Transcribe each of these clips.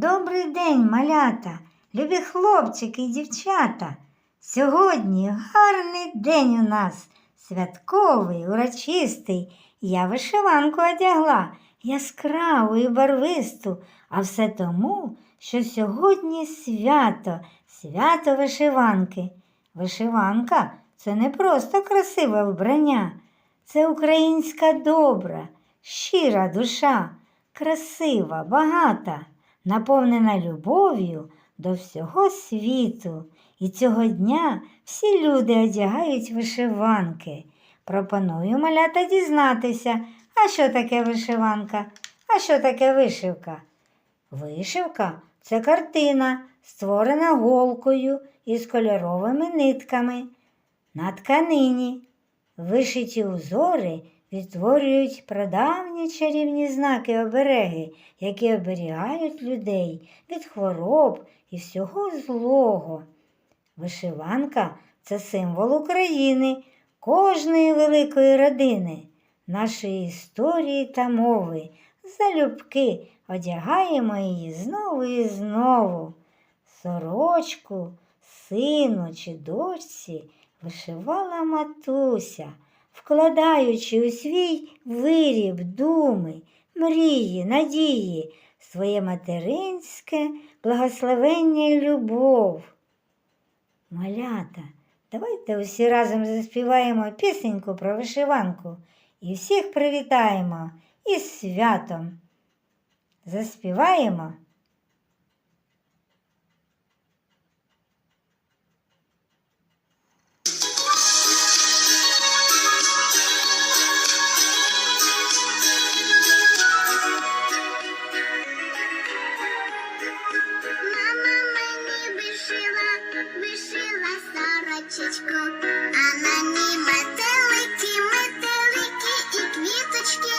Добрий день, малята, любі хлопчики і дівчата. Сьогодні гарний день у нас, святковий, урочистий. Я вишиванку одягла, яскраву і барвисту, а все тому, що сьогодні свято, свято вишиванки. Вишиванка це не просто красиве вбрання, це українська добра, щира душа, красива, багата, наповнена любов'ю до всього світу. І цього дня всі люди одягають вишиванки. Пропоную малята дізнатися, а що таке вишиванка, а що таке вишивка. Вишивка це картина, створена голкою із кольоровими нитками. На тканині вишиті узори відтворюють прадавні чарівні знаки обереги, які оберігають людей від хвороб і всього злого. Вишиванка це символ України, кожної великої родини, нашої історії та мови. Залюбки одягаємо її знову і знову. Сорочку, сину чи дочці вишивала матуся, вкладаючи у свій виріб думи, мрії, надії, своє материнське благословення і любов. Малята, давайте усі разом заспіваємо пісеньку про вишиванку і всіх привітаємо із святом. Заспіваємо. Сорочечку, а на ній метелики, метелики і квіточки.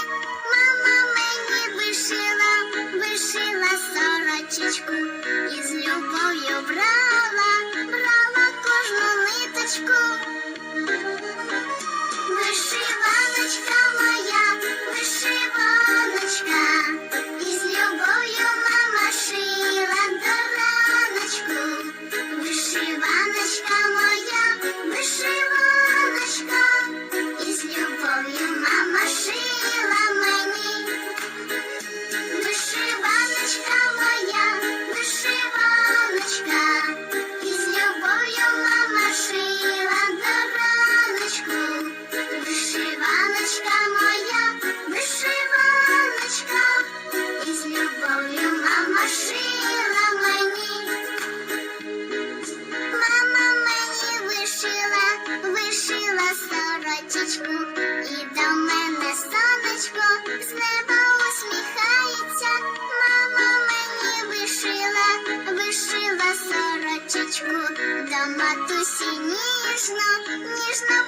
Мама мені вишила, вишила сорочечку, і з любов'ю брала, брала кожну ниточку. Сорочечку, і до мене сонечко з неба усміхається. Мама мені вишила, вишила сорочечку, до матусі ніжно, ніжно.